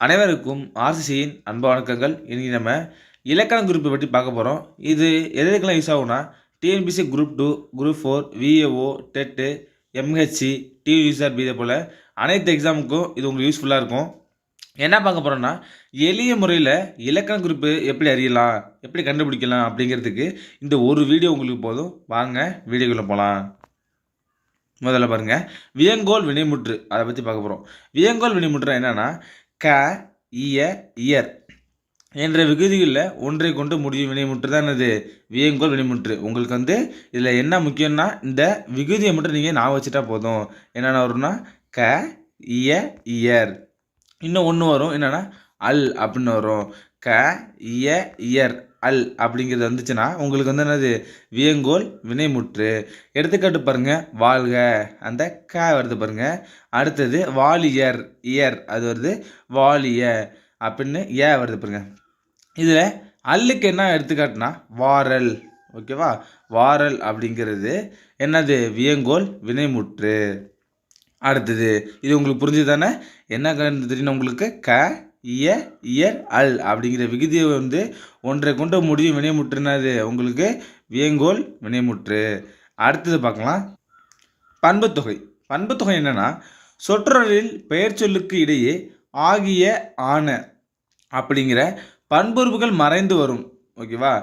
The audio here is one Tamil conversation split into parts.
அனைவருக்கும் ஆர்சிசியின் அன்பு வணக்கங்கள். இன்றைக்கி நம்ம இலக்கண குரூப்பை பற்றி பார்க்க போகிறோம் இது எது எதுக்கெல்லாம் யூஸ் ஆகும்னா TNPSC group two group four VAO TET MHC TUSRB இதே போல் அனைத்து எக்ஸாமுக்கும் இது உங்களுக்கு யூஸ்ஃபுல்லாக இருக்கும். என்ன பார்க்க போகிறோம்னா எளிய முறையில் இலக்கண குறிப்பு எப்படி அறியலாம் எப்படி கண்டுபிடிக்கலாம் அப்படிங்கிறதுக்கு இந்த ஒரு வீடியோ உங்களுக்கு போதும். வாங்க வீடியோக்குள்ளே போகலாம் முதல்ல பாருங்கள் வியங்கோல் வினைமுற்று அதை பற்றி பார்க்க போகிறோம் வியங்கோல் வினைமுற்று என்னென்னா க இய இயர் என்ற விகுதிகளில் ஒன்றை கொண்டு முடியும் வினைமுற்று தான் அது வியங்கோல் வினைமுற்று. உங்களுக்கு வந்து இதில் என்ன முக்கியம்னா இந்த விகுதியை மட்டும் நீங்கள் ஞாபகம் வச்சுட்டா போதும். என்னென்ன வரும்னா க இய இயர். இன்னும் ஒன்று வரும். என்னென்னா அல் அப்படின்னு வரும். க இய இயர். அல் அப்படிங்கிறது வந்துச்சுன்னா உங்களுக்கு வந்து என்னது? வியங்கோல் வினைமுற்று. எடுத்துக்காட்டு பாருங்கள் வாழ்க. அந்த க வருது பாருங்கள் அடுத்தது வாலியர் இயர். அது வருது வாலிய அப்படின்னு ஏ வருது பாருங்கள் இதில் அல்லுக்கு என்ன எடுத்துக்காட்டுனா வாரல். ஓகேவா? வாரல் அப்படிங்கிறது என்னது? வியங்கோல் வினைமுற்று. அடுத்தது இது உங்களுக்கு புரிஞ்சு தானே? என்ன கண்டு தெரியணும் உங்களுக்கு? க இய இயர் அல் அப்படிங்கிற விகுதியை வந்து ஒன்றை கொண்டு முடியும் வினைமுற்றுனாது உங்களுக்கு வியங்கோல் வினைமுற்று. அடுத்தது பார்க்கலாம். பண்புத்தொகை. பண்புத்தொகை என்னென்னா சொற்றொடரில் பெயர் சொல்லுக்கு இடையே ஆகிய ஆன அப்படிங்கிற பண்புறுப்புகள் மறைந்து வரும். ஓகேவா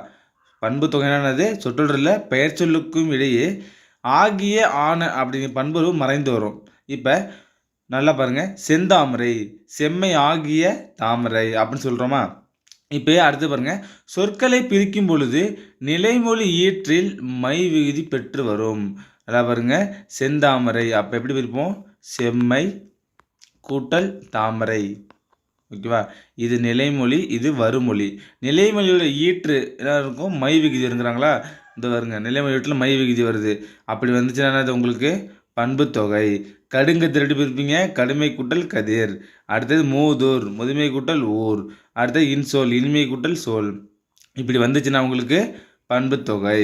பண்புத்தொகை என்னது? சொற்றொடரில் பெயர் சொல்லுக்கும் இடையே ஆகிய ஆன அப்படிங்கிற பண்புறவு மறைந்து வரும். இப்போ நல்லா பாருங்க. செந்தாமரை செம்மை ஆகிய தாமரை அப்படின்னு சொல்கிறோமா இப்போ அடுத்து பாருங்கள் சொற்களை பிரிக்கும் பொழுது நிலைமொழி ஈற்றில் மை விகுதி பெற்று வரும். நல்லா பாருங்க. செந்தாமரை அப்போ எப்படி பிரிப்போம்? செம்மை கூட்டல் தாமரை. ஓகேவா? இது நிலைமொழி இது வறுமொழி. நிலைமொழியோட ஈற்று என்ன இருக்கும். மை விகுதி இருக்கிறாங்களா இந்த வருங்க நிலைமொழி ஈட்டில் மை விகுதி வருது. அப்படி வந்துச்சுன்னா என்னது உங்களுக்கு? பண்புத்தொகை கடுங்க திருட்டு பிரிப்பீங்க கடுமை கூட்டல் கதிர். அடுத்தது மூதூர் முதுமை கூட்டல் ஊர். அடுத்தது இன்சொல் இனிமை கூட்டல் சொல். இப்படி வந்துச்சுன்னா உங்களுக்கு பண்புத்தொகை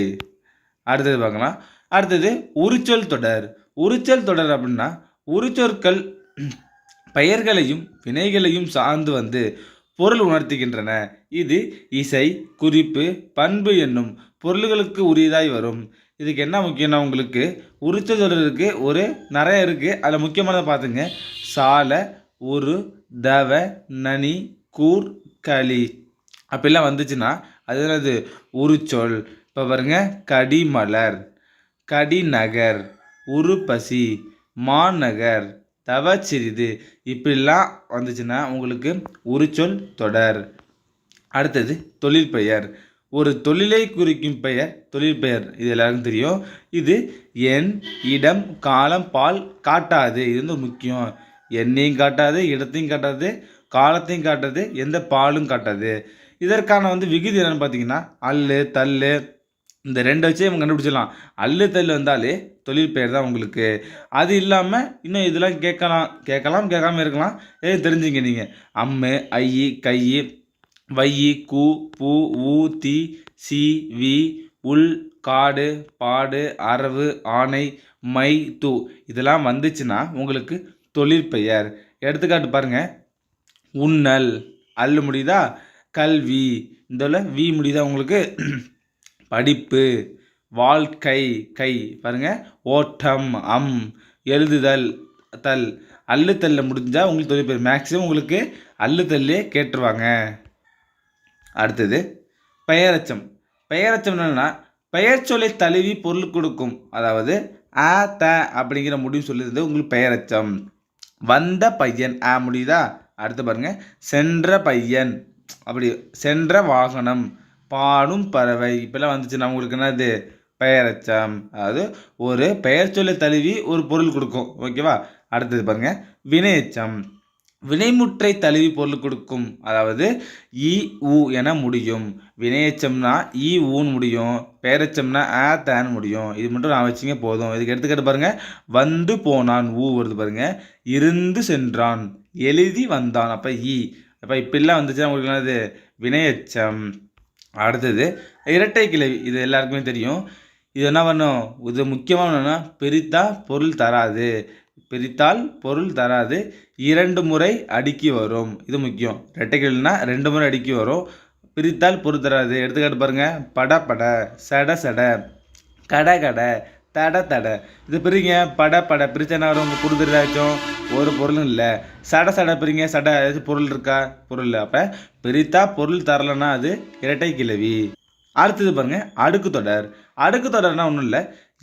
அடுத்தது பார்க்கலாம். அடுத்தது உரிச்சொல் தொடர். உரிச்சொல் தொடர் அப்படின்னா உரிச்சொற்கள் பெயர்களையும் வினைகளையும் சார்ந்து வந்து பொருள் உணர்த்துகின்றன. இது இசை குறிப்பு பண்பு என்னும் பொருள்களுக்கு உரியதாய் வரும். இதுக்கு என்ன முக்கியம்னா உங்களுக்கு உரிச்ச இருக்குது ஒரு நிறைய இருக்குது அதில் முக்கியமானதை பார்த்துங்க. சாலை ஒரு தவ நனி கூர் களி. அப்படிலாம் வந்துச்சுன்னா அது என்னது? உரிச்சொல். இப்போ பாருங்க கடிமலர் கடிநகர் உருப்பசி மாநகர் தவச்சிறிது. இப்படிலாம் வந்துச்சுன்னா உங்களுக்கு உரிச்சொல் தொடர். அடுத்தது தொழில் பெயர் ஒரு தொழிலை குறிக்கும் பெயர் தொழில் பெயர் இது எல்லாருக்கும் தெரியும். இது எண் இடம் காலம் பால் காட்டாது. இது வந்து முக்கியம். எண்ணையும் காட்டாது இடத்தையும் காட்டாது காலத்தையும் காட்டாது எந்த பாலும் காட்டாது. இதற்கான வந்து விகுதி என்னென்னு பார்த்தீங்கன்னா அல்லு தள்ளு இந்த ரெண்டு வச்சே இவங்க கண்டுபிடிச்சிடலாம். அல்லு தள்ளு வந்தாலே தொழில் பெயர் தான் உங்களுக்கு. அது இல்லாமல் இன்னும் இதெல்லாம் கேட்கலாம் கேட்கலாம் கேட்காம இருக்கலாம். ஏ தெரிஞ்சுங்க நீங்கள் அம்மு ஐயி கை வையி கூ பூ ஊ தி சி வி உள் காடு பாடு அரவு ஆணை மை து. இதெல்லாம் வந்துச்சுன்னா உங்களுக்கு தொழிற்பெயர். எடுத்துக்காட்டு பாருங்கள் உண்ணல். அல்லு முடியுதா? கல்வி. இந்த வி முடியுதா உங்களுக்கு? படிப்பு. வாழ்க்கை. கை. பாருங்கள் ஓட்டம் அம். எழுதுதல் தல். அல்லுத்தல்ல முடிஞ்சால் உங்களுக்கு தொழில் பேர் மேக்ஸிமம் உங்களுக்கு அல்லுத்தல்லே கேட்டுருவாங்க. அடுத்தது பெயரச்சம். பெயரச்சம் என்னென்னா பெயர் சொல்லை தழுவி பொருள் கொடுக்கும். அதாவது ஆ த அப்படிங்கிற முடிவு சொல்லியிருந்தது உங்களுக்கு பெயரச்சம். வந்த பையன் ஆ முடியுதா? அடுத்து பாருங்கள் சென்ற பையன். அப்படி சென்ற வாகனம். பாடும் பறவை. இப்போலாம் வந்துச்சுன்னா உங்களுக்கு என்னது? பெயரச்சம். அதாவது ஒரு பெயர் சொல்லை தழுவி ஒரு பொருள் கொடுக்கும். ஓகேவா? அடுத்தது பாருங்கள் வினையச்சம். வினைமுற்றை தழுவி பொருள் கொடுக்கும். அதாவது இ உ என முடியும். வினையச்சம்னா இ ஊன்னு முடியும். பெயரச்சம்னா ஆ தேன்னு முடியும். இது மட்டும் நான் வச்சிங்க போதும். இதுக்கு எடுத்துக்கிட்டு பாருங்கள் வந்து போனான் ஊ வருது பாருங்கள் இருந்து சென்றான். எழுதி வந்தான். அப்போ இ. அப்போ இப்படிலாம் வந்துச்சுன்னா உங்களுக்கு என்னது? வினையச்சம். அடுத்தது இரட்டை கிளவி. இது எல்லாருக்குமே தெரியும். இது என்ன பண்ணும்? இது முக்கியமாக என்னன்னா பிரித்தா பொருள் தராது. பிரித்தால் பொருள் தராது. இரண்டு முறை அடுக்கி வரும். இது முக்கியம். ரெட்டைக்கிள்னா ரெண்டு முறை அடுக்கி வரும். பிரித்தால் பொருள் தராது. எடுத்துக்காட்டு பாருங்கள் பட பட சட சட கட கட தட தட. இது பிரிங்க. பட பட. பிரிச்சனா வரும்? உங்கள் பொருள் ஏதாச்சும் ஒரு பொருளும் இல்லை. சட சட பிரிங்க. சட ஏதாச்சும் பொருள் இருக்கா? பொருள் இல்லை. அப்போ பிரித்தா பொருள் தரலைன்னா அது இரட்டை கிளவி அடுத்தது பாருங்கள் அடுக்கு தொடர். அடுக்கு தொடர்னா ஒன்றும் இல்லை.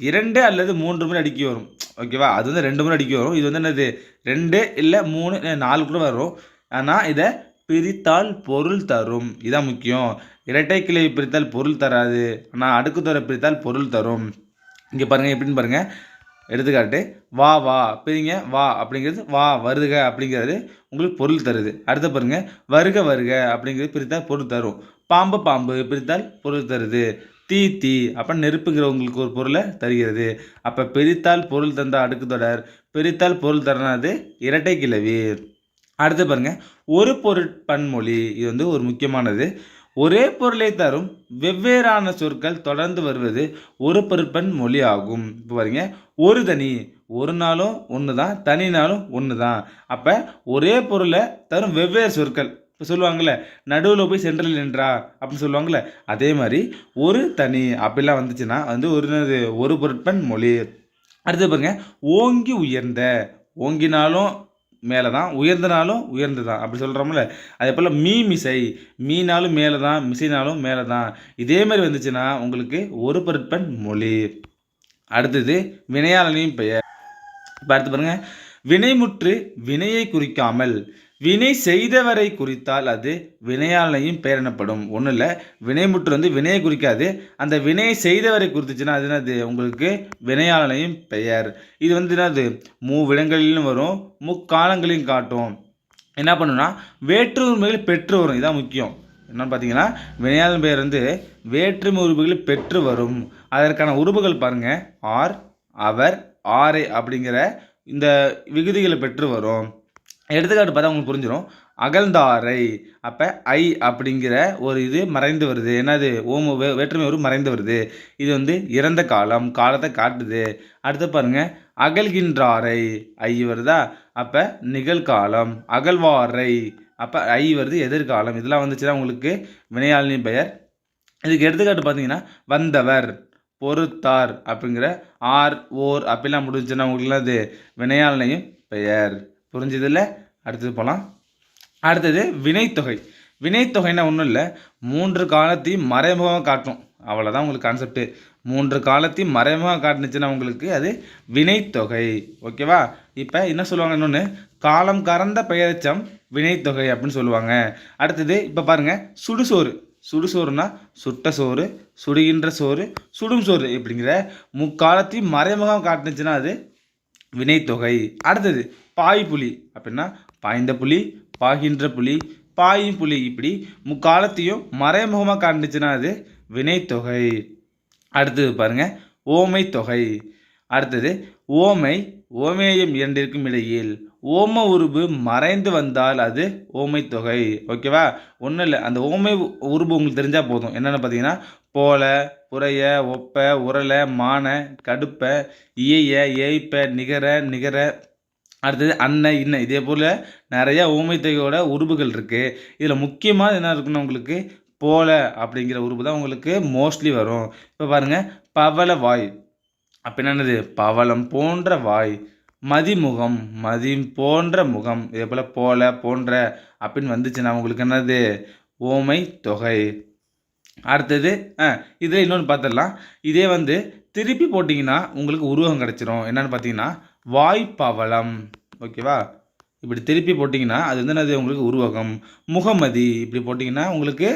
இரண்டு அல்லது மூன்று முறை அடுக்கி வரும். ஓகேவா அது வந்து ரெண்டு முறை அடிக்கி வரும். இது வந்து என்னது? ரெண்டு இல்லை மூணு நாலு கூட வரும். ஆனால் இதை பிரித்தால் பொருள் தரும். இதான் முக்கியம். இரட்டை கிளை பிரித்தால் பொருள் தராது. ஆனால் அடுக்கு தொடர் பிரித்தால் பொருள் தரும். இங்கே பாருங்கள் எப்படின்னு பாருங்கள் எடுத்துக்காட்டு வா வா. பிரிங்க வா அப்படிங்கிறது வா வருக அப்படிங்கிறது உங்களுக்கு பொருள் தருது. அடுத்து பாருங்க வருக வருக அப்படிங்கிறது பிரித்தால் பொருள் தரும். பாம்பு பாம்பு பிரித்தால் பொருள் தருது. தீ தீ அப்போ நெருப்புங்கிற உங்களுக்கு ஒரு பொருளை தருகிறது. அப்போ பெரித்தால் பொருள் தந்த அடுக்கு தொடர் பிரித்தால் பொருள் தரனாது இரட்டை கிளவி அடுத்து பாருங்க ஒரு பொருட்பன்மொழி இது வந்து ஒரு முக்கியமானது. ஒரே பொருளை தரும் வெவ்வேறான சொற்கள் தொடர்ந்து வருவது ஒரு பொருட்பன் மொழி ஆகும். இப்போ பாருங்க ஒரு தனி ஒரு நாளும் ஒன்று தான் தனி நாளும் ஒன்று தான் அப்போ ஒரே பொருளை தரும் வெவ்வேறு சொற்கள். இப்போ சொல்லுவாங்கள்ல நடுவில் போய் சென்ட்ரல் நின்றா அப்படின்னு சொல்லுவாங்கள்ல அதே மாதிரி ஒரு தனி அப்படிலாம் வந்துச்சுன்னா வந்து ஒரு ஒரு பொருட்பன் மொழி. அடுத்து பாருங்க ஓங்கி உயர்ந்த ஓங்கினாலும் மேலே தான் உயர்ந்தனாலும் உயர்ந்து தான் அப்படி சொல்கிறோம்ல அதே போல் மீ மிசை மீனாலும் மேலே தான் மிசைனாலும் மேலே தான் இதே மாதிரி வந்துச்சுன்னா உங்களுக்கு ஒரு பொருட்பன் மொழி. அடுத்தது வினையாளனையும் பெயர். இப்போ அடுத்து பாருங்கள் வினைமுற்று வினையை குறிக்காமல் வினை செய்தவரை குறித்தால் அது வினையாளனையும் பெயர் எனப்படும் ஒன்றும் இல்லை வினைமுற்று வந்து வினையை குறிக்காது. அந்த வினையை செய்தவரை குறித்துச்சுன்னா அது என்னது? உங்களுக்கு வினையாளனையும் பெயர். இது வந்து என்னது? மூவிடங்களிலும் வரும் முக்காலங்களையும் காட்டும். என்ன பண்ணுன்னா வேற்று உரிமைகள் பெற்று வரும். இதுதான் முக்கியம். என்னன்னு பார்த்தீங்கன்னா வினையாளன் பெயர் வந்து வேற்றுமை உறுப்புகளை பெற்று வரும். அதற்கான உறுப்புகள் பாருங்க. ஆர் அவர் ஆரை அப்படிங்கிற இந்த விகுதிகளை பெற்று வரும். எடுத்துக்காட்டு பார்த்தா உங்களுக்கு புரிஞ்சிடும் அகழ்ந்தாரை. அப்போ ஐ அப்படிங்கிற ஒரு இது மறைந்து வருது. என்னது? ஓம வே வேற்றுமை ஒரு மறைந்து வருது. இது வந்து இறந்த காலம் காலத்தை காட்டுது. அடுத்து பாருங்க. அகழ்கின்றாரை. ஐ வருதா? அப்போ நிகழ்காலம். அகழ்வாரை. அப்போ ஐ வருது எதிர்காலம். இதெல்லாம் வந்துச்சுன்னா உங்களுக்கு வினையாளினி பெயர். இதுக்கு எடுத்துக்காட்டு பார்த்தீங்கன்னா வந்தவர் பொறுத்தார் அப்படிங்கிற ஆர் ஓர் அப்படிலாம் முடிஞ்சுன்னா உங்களுக்கு அது வினையாளனையும் பெயர். புரிஞ்சதில்ல? அடுத்தது போகலாம் அடுத்தது வினைத்தொகை வினைத்தொகைன்னா ஒன்றும் இல்லை. மூன்று காலத்தையும் மறைமுகமாக காட்டும். அவ்வளோதான் உங்களுக்கு கான்செப்ட்டு மூன்று காலத்தையும் மறைமுகமாக காட்டுனுச்சுன்னா உங்களுக்கு அது வினைத்தொகை ஓகேவா இப்போ என்ன சொல்லுவாங்க இன்னொன்று காலம் கறந்த பெயரச்சம் வினைத்தொகை அப்படின்னு சொல்லுவாங்க. அடுத்தது இப்போ பாருங்கள் சுடுசோறு சுடுசோறுனா சுட்ட சோறு சுடுகின்ற சோறு சுடும் சோறு இப்படிங்கிற முக்காலத்தையும் மறைமுகம் காட்டுனுச்சுன்னா அது வினைத்தொகை அடுத்தது பாய் புலி அப்படின்னா பாய்ந்த புலி பாய்கின்ற புலி பாயும் புலி. இப்படி முக்காலத்தையும் மறைமுகமாக காட்டுச்சுன்னா அது வினைத்தொகை அடுத்தது பாருங்க ஓமை தொகை. அடுத்தது ஓமை ஓமேயம் இரண்டிற்கும் இடையில். ஓம உருபு மறைந்து வந்தால் அது ஓமை தொகை. ஓகேவா ஒன்றும் இல்லை. அந்த ஓமை உருபு உங்களுக்கு தெரிஞ்சால் போதும். என்னென்னு பார்த்தீங்கன்னா போல புறைய ஒப்ப உரலை மான கடுப்ப இயைய ஏய்ப்ப நிகர நிகர அடுத்தது அன்ன இன்ன. இதே போல் நிறையா ஊமைத்தொகையோட உருபுகள் இருக்குது இதில் முக்கியமாக என்ன இருக்குன்னா உங்களுக்கு போல அப்படிங்கிற உருவு தான் உங்களுக்கு மோஸ்ட்லி வரும். இப்போ பாருங்கள் பவள வாய். அப்போ என்னது? பவளம் போன்ற வாய். மதிமுகம் மதி போன்ற முகம். இதே போல் போல போன்ற அப்படின்னு வந்துச்சுன்னா உங்களுக்கு என்னது? ஓமை தொகை அடுத்தது ஆ இதில் இன்னொன்று பார்த்துடலாம். இதே வந்து திருப்பி போட்டிங்கன்னா உங்களுக்கு உருவகம் கிடச்சிரும். என்னன்னு பார்த்தீங்கன்னா வாய்ப்பவளம். ஓகேவா இப்படி திருப்பி போட்டிங்கன்னா அது வந்து என்னது? உங்களுக்கு உருவகம். முகமதி இப்படி போட்டிங்கன்னா உங்களுக்கு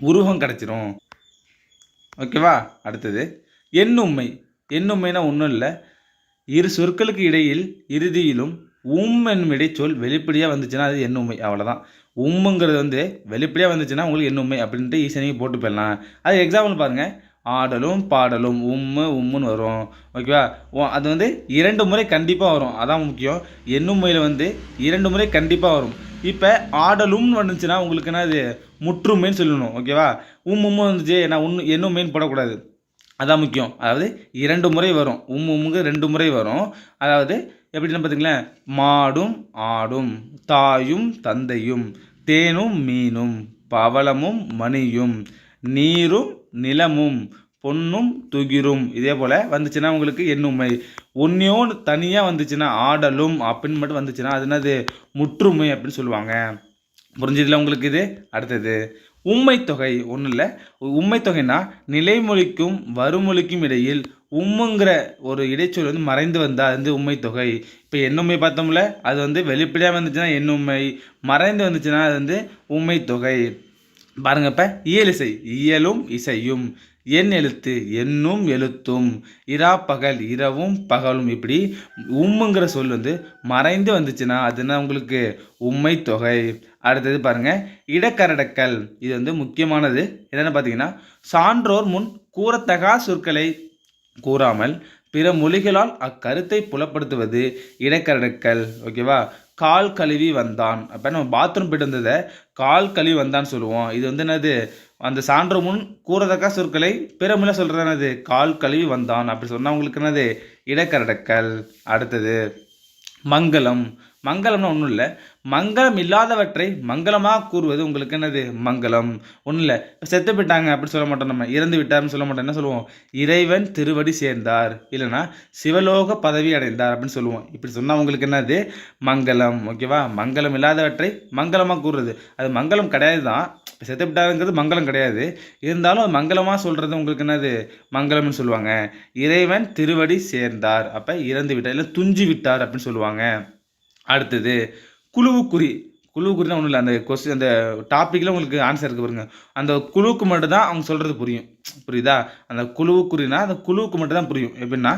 உருவகம் கிடச்சிரும். ஓகேவா அடுத்தது. எண்ணுண்மை எண்ணுண்மைனா ஒன்றும் இல்லை. இரு சொற்களுக்கு இடையில் இறுதியிலும் உம் என்னும் இடைச்சொல் வெளிப்படையாக வந்துச்சுன்னா அது எண்ணுமை அவ்வளோதான் உம்முங்கிறது வந்து வெளிப்படையாக வந்துச்சுன்னா உங்களுக்கு எண்ணுமை அப்படின்ட்டு ஈஸியாக நீங்கள் போட்டு போயிடலாம். அது எக்ஸாம்பிள் பாருங்கள் ஆடலும் பாடலும் உம்மு உம்முன்னு வரும். ஓகேவா? ஓ- அது வந்து இரண்டு முறை கண்டிப்பாக வரும். அதான் முக்கியம். என்னும் முறையில் வந்து இரண்டு முறை கண்டிப்பாக வரும். இப்போ ஆடலும்னு வந்துச்சுன்னா உங்களுக்கு என்ன அது முற்றுமைன்னு சொல்லணும். ஓகேவா? உம் உம்மு வந்துச்சு. நான் உன்னு மெயின் போடக்கூடாது. அதான் முக்கியம். அதாவது இரண்டு முறை வரும். உம் உம்முங்க ரெண்டு முறை வரும். அதாவது எப்படின்னு பார்த்தீங்களேன் மாடும் ஆடும் தாயும் தந்தையும் தேனும் மீனும் பவளமும் மணியும். நீரும் நிலமும் பொன்னும் துகிரும். இதே போல் வந்துச்சுன்னா உங்களுக்கு எண்ணுமை. ஒன்றையோன்னு தனியாக வந்துச்சுன்னா ஆடலும் அப்படின்னு மட்டும் வந்துச்சுன்னா அது என்னது? முற்றுமை அப்படின்னு சொல்லுவாங்க. புரிஞ்சதில்ல உங்களுக்கு இது? அடுத்தது உண்மைத்தொகை தொகை ஒன்றும் இல்லை. உம்மை நிலைமொழிக்கும் வருமொழிக்கும் இடையில் உம்முங்கிற ஒரு இடைச்சொல் வந்து மறைந்து வந்தால் அது வந்து உண்மைத்தொகை தொகை இப்போ எண்ணுமை பார்த்தோம்ல அது வந்து வெளிப்படையாக வந்துச்சுன்னா எண்ணுமை. மறைந்து வந்துச்சுன்னா அது வந்து உண்மைத்தொகை தொகை பாருங்க இப்போ இயலிசை இயலும் இசையும். என் எழுத்து என்னும் எழுத்தும். இரா பகல் இரவும் பகலும். இப்படி உம்முங்கிற சொல் வந்து மறைந்து வந்துச்சுன்னா அதுனா உங்களுக்கு? உண்மை தொகை. அடுத்தது பாருங்க இடக்கரடக்கல். இது வந்து முக்கியமானது. என்னென்னு பார்த்தீங்கன்னா சான்றோர் முன் கூறத்தகா சொற்களை கூறாமல் பிற மொழிகளால் அக்கருத்தை புலப்படுத்துவது இடக்கரடக்கல். ஓகேவா? கால் கழுவி வந்தான். அப்போ நம்ம பாத்ரூம் போயிட்டு வந்ததை கால் கழுவி வந்தான்னு சொல்லுவோம். இது வந்து என்னது? அந்த சான்று முன் கூறதக்கா சொற்களை பிற சொல்கிறது என்னது? கால் கழுவி வந்தான். அப்படி சொன்னால் உங்களுக்கு என்னது? இடக்கரடக்கல். அடுத்தது மங்களம். மங்களம்னா ஒன்றும் இல்லை. மங்களம் இல்லாதவற்றை மங்களமாக கூறுவது உங்களுக்கு என்னது? மங்களம். ஒன்றும் இல்லை செத்து போயிட்டாங்க அப்படின்னு சொல்ல மாட்டோம் நம்ம. இறந்து விட்டார்னு சொல்ல மாட்டோம். என்ன சொல்லுவோம்? இறைவன் திருவடி சேர்ந்தார். இல்லைன்னா சிவலோக பதவி அடைந்தார் அப்படின்னு சொல்லுவோம். இப்படி சொன்னால் உங்களுக்கு என்னது? மங்களம். ஓகேவா? மங்களம் இல்லாதவற்றை மங்களமாக கூறுறது. அது மங்களம் கிடையாது தான் செத்து விட்டாருங்கிறது மங்களம் கிடையாது. இருந்தாலும் அது மங்களமாக சொல்கிறது உங்களுக்கு என்னது? மங்களம்னு சொல்லுவாங்க. இறைவன் திருவடி சேர்ந்தார். அப்போ இறந்து விட்டார். இல்லை துஞ்சி விட்டார் அப்படின்னு சொல்லுவாங்க. அடுத்தது குழுவுக்குறி. குழுவுக்குறினா ஒன்றும் இல்லை அந்த கொஸ்டின் அந்த டாப்பிக்கில் உங்களுக்கு ஆன்சர் இருக்கு பாருங்க. அந்த குழுவுக்கு மட்டும் தான் அவங்க சொல்கிறது புரியும். புரியுதா? அந்த குழுவுக்குறினா அந்த குழுவுக்கு மட்டும் தான் புரியும். எப்படின்னா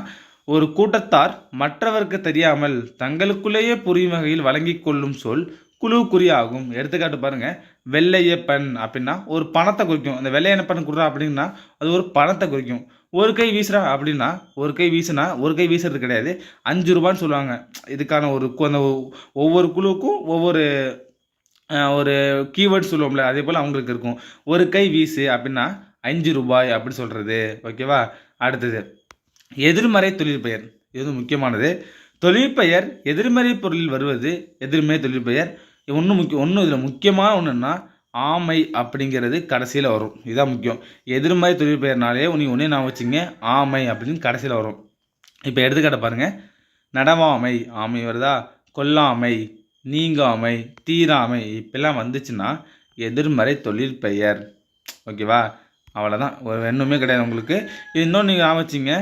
ஒரு கூட்டத்தார் மற்றவருக்கு தெரியாமல் தங்களுக்குள்ளேயே புரியும் வகையில் வழங்கி கொள்ளும் சொல் குழுவுக்குறியாகும் எடுத்துக்காட்டு பாருங்க வெள்ளையப்பன் அப்படின்னா ஒரு பணத்தை குறிக்கும். அந்த வெள்ளையனப்பன் குடுறா அப்படின்னா அது ஒரு பணத்தை குறிக்கும். ஒரு கை வீசுறா அப்படின்னா ஒரு கை வீசுனா ஒரு கை வீசுறது கிடையாது. அஞ்சு ரூபான்னு சொல்லுவாங்க. இதுக்கான ஒரு அந்த ஒ- ஒவ்வொரு குழுவுக்கும் ஒவ்வொரு ஒரு கீவேர்ட் சொல்லுவோம்ல அதே போல் அவங்களுக்கு இருக்கும். ஒரு கை வீசு அப்படின்னா அஞ்சு ரூபாய் அப்படி சொல்கிறது ஓகேவா அடுத்தது எதிர்மறை தொழிற்பெயர் இது முக்கியமானது. தொழிற்பெயர் எதிர்மறை பொருளில் வருவது எதிர்மறை தொழிற்பெயர் ஒன்றும் முக்கியம் ஒன்றும் இதில் முக்கியமான ஒன்றுன்னா ஆமை அப்படிங்கிறது கடைசியில் வரும். இதுதான் முக்கியம். எதிர்மறை தொழிற்பெயர்னாலே நீ ஒன்றே நான் வச்சுங்க ஆமை அப்படின்னு கடைசியில் வரும். இப்போ எடுத்துக்காட்ட பாருங்கள் நடவாமை ஆமை வருதா? கொல்லாமை நீங்காமை தீராமை இப்பெல்லாம் வந்துச்சுன்னா எதிர்மறை தொழில் பெயர். ஓகேவா? அவ்வளோதான் ஒரு எண்ணுமே கிடையாது உங்களுக்கு. இன்னொன்று நீங்கள் ஆமச்சிங்க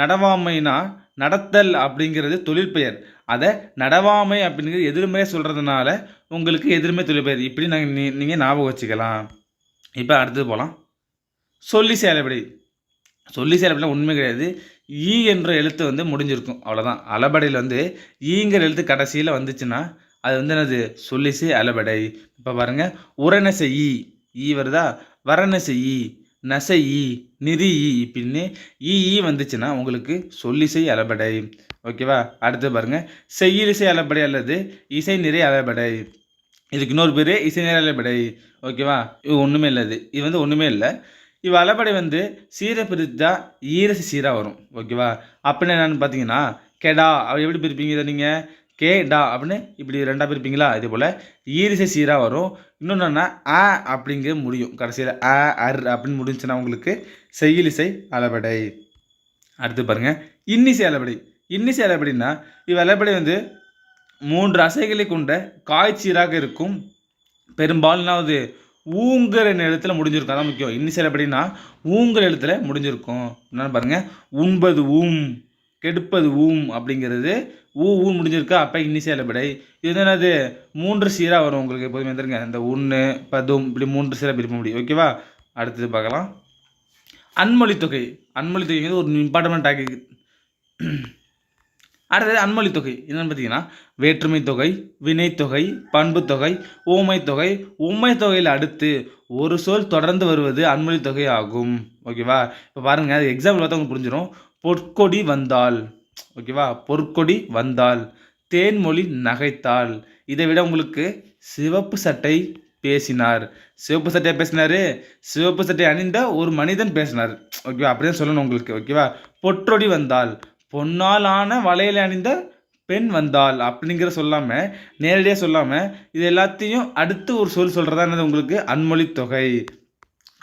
நடவாமைனா நடத்தல் அப்படிங்கிறது தொழிற்பெயர் அதை நடவாமை அப்படிங்கிறது எதிர்மறை சொல்கிறதுனால உங்களுக்கு எதிர்மறை தொழிற்பெயர் இப்படி நாங்கள் நீ நீங்கள் ஞாபகம் வச்சுக்கலாம். இப்போ அடுத்தது போகலாம் சொல்லி செயலபடி. சொல்லி செயலபடிலாம் உண்மை கிடையாது. ஈ என்ற எழுத்து வந்து முடிஞ்சிருக்கும். அவ்வளோதான் அலபடையில் வந்து ஈங்கிற எழுத்து கடைசியில் வந்துச்சுன்னா அது வந்து என்னது? சொல்லிசை அலபடை இப்போ பாருங்க. உரநசை ஈ. ஈ வருதா? வரநசை ஈ. நசை ஈ. நிதி ஈ இப்படின்னு ஈ வந்துச்சுன்னா உங்களுக்கு சொல்லிசை அலபடை ஓகேவா? அடுத்து பாருங்கள் செய்யிலிசை அலபடை அல்லது இசை நிறை அலபடை இதுக்கு இன்னொரு பேர் இசை நிறை அலபடை ஓகேவா? இது ஒன்றுமே இல்லை இது இது வந்து ஒன்றுமே இல்லை. இவ் அலபடை வந்து சீரை பிரித்தா ஈரசி சீராக வரும். ஓகேவா? அப்படின்னு என்னன்னு பார்த்தீங்கன்னா கெடா. அப்படி எப்படி பிரிப்பீங்க இதை நீங்கள் கே டா அப்படின்னு இப்படி ரெண்டாக பிரிப்பீங்களா? இதே போல் ஈரிசை சீராக வரும். இன்னொன்று என்னென்னா ஆ அப்படிங்கிற முடியும். கடைசியில் ஆ அர் அப்படின்னு முடிஞ்சுன்னா உங்களுக்கு செய்யலிசை அளபடை. அடுத்து பாருங்கள் இன்னிசை அளபடை. இன்னிசை அளபடின்னா இவ் அளபடை வந்து மூன்று அசைகளை கொண்ட காய்ச்சீராக இருக்கும். பெரும்பாலும் அது ஊங்கிற எழுத்துல முடிஞ்சிருக்கும். அதான் முக்கியம். இன்னிசை எப்படின்னா ஊங்கிற எழுத்துல முடிஞ்சிருக்கும். என்னென்னு பாருங்கள் உண்பது ஊம். கெடுப்பது ஊம் அப்படிங்கிறது ஊ ஊ முடிஞ்சிருக்கா? அப்போ இன்னிசையில் விடை இது வந்து என்னது? மூன்று சீராக வரும் உங்களுக்கு எப்போதுமே வந்துருங்க. இந்த ஒன்று பதும் இப்படி மூன்று சீராக பிரிக்க முடியும். ஓகேவா அடுத்தது பார்க்கலாம். அன்மொழி தொகை. அன்மொழி தொகைங்கிறது ஒரு இம்பார்ட்டன்ட் டாபிக் அடுத்தது அன்மொழி தொகை. என்னென்னு பார்த்தீங்கன்னா வேற்றுமை தொகை வினைத்தொகை பண்பு தொகை ஊமை தொகை. உம்மை தொகையில் அடுத்து ஒரு சொல் தொடர்ந்து வருவது அன்மொழி தொகை ஆகும். ஓகேவா இப்போ பாருங்க அது எக்ஸாம்பிள் பார்த்தா உங்களுக்கு புரிஞ்சிடும் பொற்கொடி வந்தாள் ஓகேவா பொற்கொடி வந்தாள் தேன்மொழி நகைத்தாள் இதை விட உங்களுக்கு சிவப்பு சட்டை பேசினார். சிவப்பு சட்டையை பேசினாரு? சிவப்பு சட்டை அணிந்த ஒரு மனிதன் பேசினார். ஓகேவா அப்படிதான் சொல்லணும் உங்களுக்கு. ஓகேவா பொற்றொடி வந்தால். பொன்னால் ஆன வளையல் அணிந்த பெண் வந்தாள் அப்படிங்கிற சொல்லாமல் நேரடியாக சொல்லாமல் இது எல்லாத்தையும் அடுத்து ஒரு சொல் சொல்கிறதா என்னது உங்களுக்கு? அன்மொழி தொகை.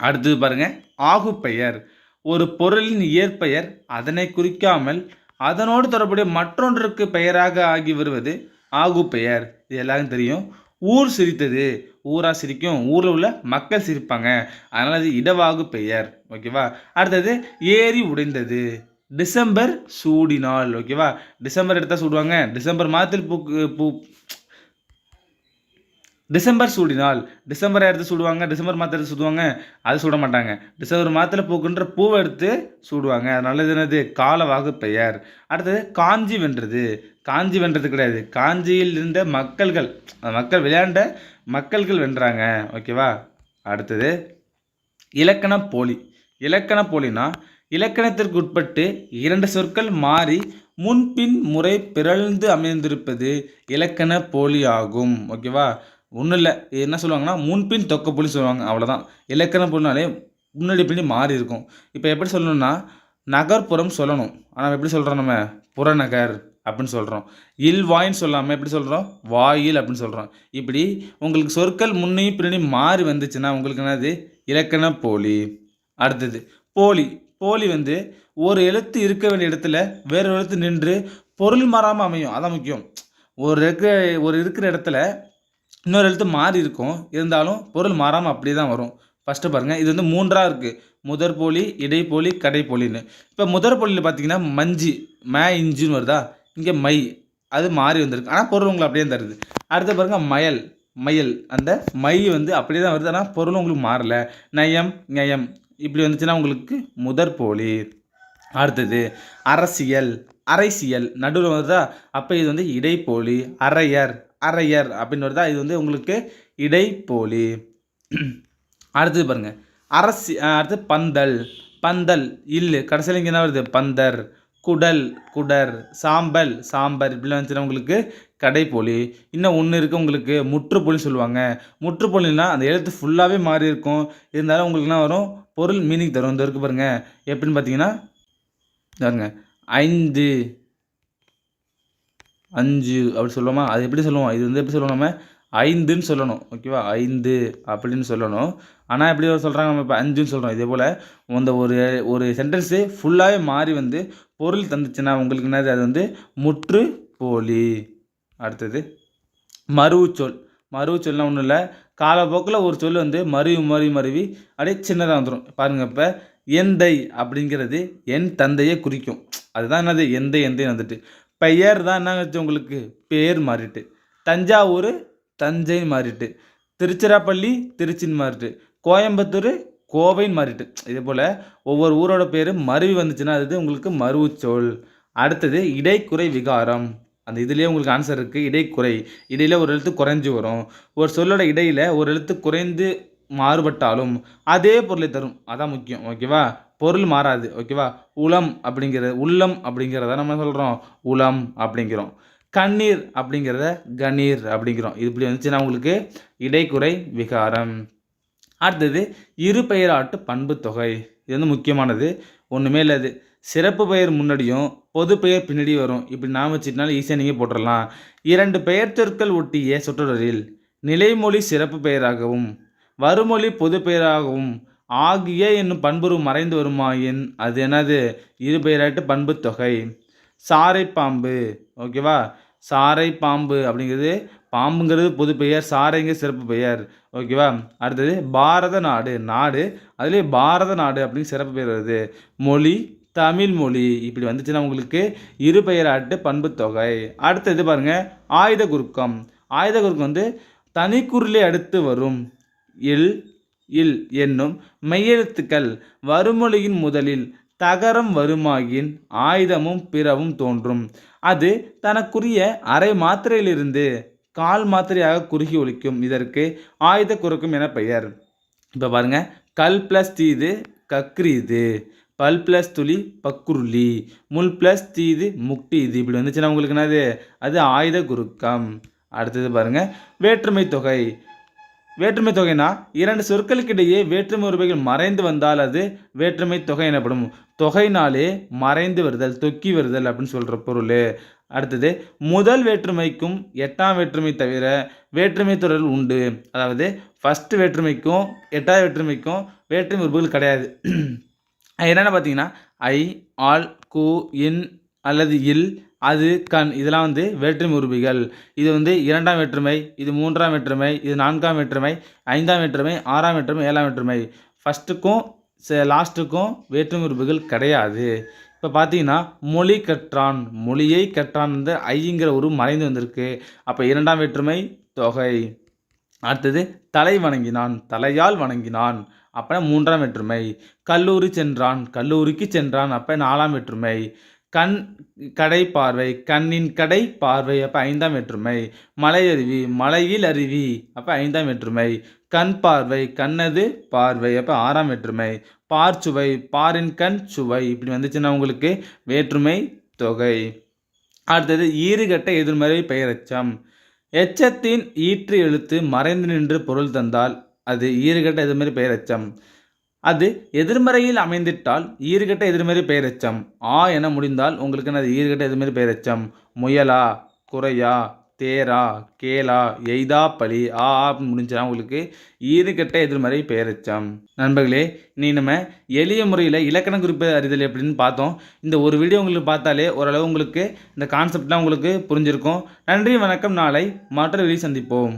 அடுத்தது பாருங்கள் ஆகு பெயர் ஒரு பொருளின் இயற்பெயர் அதனை குறிக்காமல் அதனோடு தொடர்புடைய மற்றொன்றுக்கு பெயராக ஆகி வருவது ஆகு பெயர் இது எல்லாருக்கும் தெரியும். ஊர் சிரித்தது. ஊராக சிரிக்கும். ஊரில் உள்ள மக்கள் சிரிப்பாங்க. அதனால் அது இடவாகு பெயர் ஓகேவா? அடுத்தது ஏரி உடைந்தது. டிசம்பர் சூடினால். ஓகேவா? டிசம்பர் எடுத்தால் சூடுவாங்க. டிசம்பர் மாதத்தில் பூக்கு பூ டிசம்பர் சூடினால் டிசம்பரை எடுத்து சூடுவாங்க டிசம்பர் மாதம் எடுத்து சுடுவாங்க அது சூட மாட்டாங்க. டிசம்பர் மாதத்தில் பூக்குன்ற பூவை எடுத்து சூடுவாங்க. அதனால இது என்னது? காலவாகு பெயர் அடுத்தது காஞ்சி வென்றது. காஞ்சி வென்றது கிடையாது. காஞ்சியில் இருந்த மக்கள்கள் மக்கள் விளையாண்ட மக்கள்கள் வென்றாங்க. ஓகேவா அடுத்தது இலக்கண போலி. இலக்கண போலினா இலக்கணத்திற்கு உட்பட்டு இரண்டு சொற்கள் மாறி முன்பின் முறை பிறழ்ந்து அமைந்திருப்பது இலக்கண போலி ஆகும். ஓகேவா ஒன்றும் இல்லை என்ன சொல்லுவாங்கன்னா முன்பின் தொக்க புள்ளி சொல்லுவாங்க. அவ்வளோதான் இலக்கண புள்ளினாலே முன்னாடி பின்னாடி மாறி இருக்கும். இப்போ எப்படி சொல்லணும்னா நகர்ப்புறம் சொல்லணும். ஆனால் எப்படி சொல்கிறோம் நம்ம? புறநகர் அப்படின்னு சொல்கிறோம் இல் வாயின்னு சொல்லாமல் எப்படி சொல்கிறோம் வாயில் அப்படின்னு சொல்கிறோம் இப்படி உங்களுக்கு சொற்கள் முன்னையும் பின்னாடி மாறி வந்துச்சுன்னா உங்களுக்கு என்னது? இலக்கண போலி. அடுத்தது போலி. போலி வந்து ஒரு எழுத்து இருக்க வேண்டிய இடத்துல வேறு எழுத்து நின்று பொருள் மாறாமல் அமையும். அதான் முக்கியம். ஒரு இருக்க ஒரு இருக்கிற இடத்துல இன்னொரு எழுத்து மாறி இருக்கும். இருந்தாலும் பொருள் மாறாமல் அப்படியே தான் வரும். ஃபஸ்ட்டு பாருங்கள் இது வந்து மூன்றாக இருக்குது முதற் போலி இடைப்போலி கடைப்போலின்னு இப்போ முதற் போலியில் பார்த்தீங்கன்னா மஞ்சி மே இஞ்சின்னு வருதா? இங்கே மை. அது மாறி வந்திருக்கு. ஆனால் பொருள் உங்களுக்கு அப்படியே தருது. அடுத்து பாருங்கள் மயல். மயல். அந்த மை வந்து அப்படியே தான் வருது. ஆனால் பொருள் உங்களுக்கு மாறல. நயம் நயம் இப்படி வந்துச்சுன்னா உங்களுக்கு முதற் போலி. அடுத்தது அரசியல். அரசியல். நடுவில் வருதா? அப்போ இது வந்து இடைப்போலி அரையர். அரையர் அப்படின்னு வருதா இது வந்து உங்களுக்கு இடைப்போலி. அடுத்தது பாருங்கள் அரசி அடுத்து பந்தல். பந்தல் இல்லு. கடைசியில் இங்கே என்ன வருது? பந்தர் குடல் குடர் சாம்பல் சாம்பர் இப்படிலாம் வந்துச்சுன்னா உங்களுக்கு கடைப்போலி. இன்னும் ஒன்று இருக்குது உங்களுக்கு முற்றுப்பொலி சொல்லுவாங்க. முற்றுப்பொலின்னா அந்த எழுத்து ஃபுல்லாகவே மாறி இருக்கும். இருந்தாலும் உங்களுக்கு என்ன வரும்? பொருள் மீனிங் தரும். இந்த இருக்கு பாருங்கள் எப்படின்னு பார்த்தீங்கன்னா இந்த பாருங்க. ஐந்து அஞ்சு அப்படி சொல்லுவோமா? அது எப்படி சொல்லுவோம்? இது வந்து எப்படி சொல்லுவோம் நம்ம? ஐந்துன்னு சொல்லணும். ஓகேவா? ஐந்து அப்படின்னு சொல்லணும். ஆனால் எப்படி சொல்கிறாங்க நம்ம இப்போ அஞ்சுன்னு சொல்கிறோம் இதே போல் அந்த ஒரு ஒரு சென்டென்ஸு ஃபுல்லாகவே மாறி வந்து பொருள் தந்துச்சுன்னா உங்களுக்கு என்னது? அது வந்து முற்று போலி. அடுத்தது மருவுச்சொல் மருவுச்சொல்னா ஒன்றும் இல்லை. காலப்போக்கில் ஒரு சொல் வந்து மருவி மருவி மருவி அப்படியே சின்னதாக வந்துடும் பாருங்கள் இப்போ எந்தை அப்படிங்கிறது என் தந்தையை குறிக்கும். அதுதான் என்னது? எந்தை எந்தை வந்துட்டு. பெயர் தான் என்ன உங்களுக்கு? பேர் மாறிட்டு. தஞ்சாவூர் தஞ்சைன்னு மாறிட்டு. திருச்சிராப்பள்ளி திருச்சின்னு மாறிட்டு. கோயம்புத்தூர் கோவைன்னு மாறிட்டு. இதே போல் ஒவ்வொரு ஊரோட பேர் மருவி வந்துச்சுன்னா அது உங்களுக்கு மருவுச்சொல் அடுத்தது இடைக்குறை விகாரம். அந்த இதுலேயே உங்களுக்கு ஆன்சர் இருக்குது இடைக்குறை. இடையில் ஒரு எழுத்து குறைஞ்சி வரும். ஒரு சொல்லோட இடையில் ஒரு எழுத்து குறைந்து மாறுபட்டாலும் அதே பொருளை தரும். அதான் முக்கியம். ஓகேவா பொருள் மாறாது ஓகேவா உளம் அப்படிங்கிறது உள்ளம் அப்படிங்கிறத நம்ம சொல்கிறோம் உளம் அப்படிங்கிறோம். கண்ணீர் அப்படிங்கிறத கணீர் அப்படிங்கிறோம். இது இப்படி வந்துச்சுன்னா உங்களுக்கு இடைக்குறை விகாரம். அடுத்தது இரு பெயராட்டு பண்பு தொகை. இது வந்து முக்கியமானது. ஒன்றுமே இல்லை அது. சிறப்பு பெயர் முன்னாடியும் பொது பெயர் பின்னாடி வரும். இப்படி நாம் வச்சுட்டனால ஈஸியாக நீங்கள் போட்டுடலாம். இரண்டு பெயர் சொற்கள் ஒட்டிய சொற்றொடரில் நிலைமொழி சிறப்பு பெயராகவும் வருமொழி பொது பெயராகவும் ஆகிய என்னும் பண்புரு மறைந்து வருமாயின் அது என்னது? இருபெயராட்டு பண்பு தொகை. சாரை பாம்பு. ஓகேவா? சாரை பாம்பு அப்படிங்கிறது பாம்புங்கிறது பொது பெயர் சாரைங்க சிறப்பு பெயர். ஓகேவா? அடுத்தது பாரத நாடு. நாடு அதுலேயே பாரத நாடு அப்படின்னு சிறப்பு பெயர் வருது. மொழி தமிழ் மொழி. இப்படி வந்துச்சுன்னா உங்களுக்கு இரு பெயராட்டு பண்பு தொகை. அடுத்தது பாருங்க ஆயுத குறுக்கம். ஆயுத குறுக்கம் வந்து தனிக்குறிலை அடுத்து வரும். எல் இல் என்னும் மெய்யெழுத்துக்கள் வருமொழியின் முதலில் தகரம் வருமாயின் ஆயுதமும் பிறவும் தோன்றும். அது தனக்குரிய அரை மாத்திரையிலிருந்து கால் மாத்திரையாக குறுகி ஒலிக்கும். இதற்கு ஆயுத குறுக்கும் என பெயர். இப்போ பாருங்க. கல் ப்ளஸ் தீது கக்ரீது. பல் ப்ளஸ் துளி பக்குருளி. முள் ப்ளஸ் தீது முக்டி இது இப்படி வந்துச்சுன்னா உங்களுக்கு என்னது? அது ஆயுத குறுக்கம். அடுத்தது பாருங்க. வேற்றுமை தொகை. வேற்றுமை தொகைனா இரண்டு சொற்களுக்கிடையே வேற்றுமை உருவைகள் மறைந்து வந்தால் அது வேற்றுமை தொகை எனப்படும். தொகைனாலே மறைந்து வருதல் தொக்கி வருதல் அப்படின்னு சொல்கிற பொருள். அடுத்தது முதல் வேற்றுமைக்கும் எட்டாம் வேற்றுமை தவிர வேற்றுமை தொடர்கள் உண்டு. அதாவது ஃபஸ்ட்டு வேற்றுமைக்கும் எட்டாவது வேற்றுமைக்கும் வேற்றுமை உறுப்புகள் கிடையாது. என்னென்ன பார்த்தீங்கன்னா ஐ ஆல் கு இன் அல்லது இல் அது கண் இதெல்லாம் வந்து வேற்றுமை உருபிகள் இது வந்து இரண்டாம் வேற்றுமை இது மூன்றாம் வேற்றுமை இது நான்காம் வேற்றுமை ஐந்தாம் வேற்றுமை ஆறாம் வேற்றுமை ஏழாம் வேற்றுமை. ஃபஸ்ட்டுக்கும் லாஸ்ட்டுக்கும் வேற்றுமை உறுப்புகள் கிடையாது. இப்போ பார்த்தீங்கன்னா மொழி கற்றான் மொழியை கற்றான் வந்து ஐங்கிற ஒரு மறைந்து வந்திருக்கு. அப்போ இரண்டாம் வேற்றுமை தொகை. அடுத்தது தலை வணங்கினான் தலையால் வணங்கினான். அப்போ மூன்றாம் வேற்றுமை கல்லூரி சென்றான் கல்லூரிக்கு சென்றான் அப்போ நாலாம் வேற்றுமை. கண் கடை பார்வை கண்ணின் கடை பார்வை அப்போ ஐந்தாம் வேற்றுமை. மலையருவி மலையில் அருவி அப்போ ஐந்தாம் வேற்றுமை. கண் பார்வை கண்ணது பார்வை அப்போ ஆறாம் வேற்றுமை. பார்ச்சுவை பாரின் கண் சுவை இப்படி வந்துச்சுன்னா உங்களுக்கு வேற்றுமை தொகை. அடுத்தது ஈறுகட்ட எதிர்மறை பெயரச்சம் எச்சத்தின் ஈற்று எழுத்து மறைந்து நின்று பொருள் தந்தால் அது ஈறுகட்ட எதிர்மறை பெயரெச்சம் அது எதிர்மறையில் அமைந்திட்டால் ஈறுகட்ட எதிர்மறை பெயரெச்சம். ஆ என முடிந்தால் உங்களுக்கு என்னது? ஈறுகட்ட எதிர்மறை பெயரெச்சம். முயலா குறையா தேரா கேலா எய்தா பலி ஆ ஆ முடிஞ்சுனா உங்களுக்கு ஈறுகட்ட எதிர்மறை பெயரச்சம். நண்பர்களே நீ நம்ம எளிய முறையில் இலக்கண குறிப்பு அறிதல் எப்படின்னு பார்த்தோம். இந்த ஒரு வீடியோ உங்களுக்கு பார்த்தாலே ஓரளவு உங்களுக்கு இந்த கான்செப்ட்லாம் உங்களுக்கு புரிஞ்சிருக்கும். நன்றி வணக்கம். நாளை மற்ற வீடியோ சந்திப்போம்.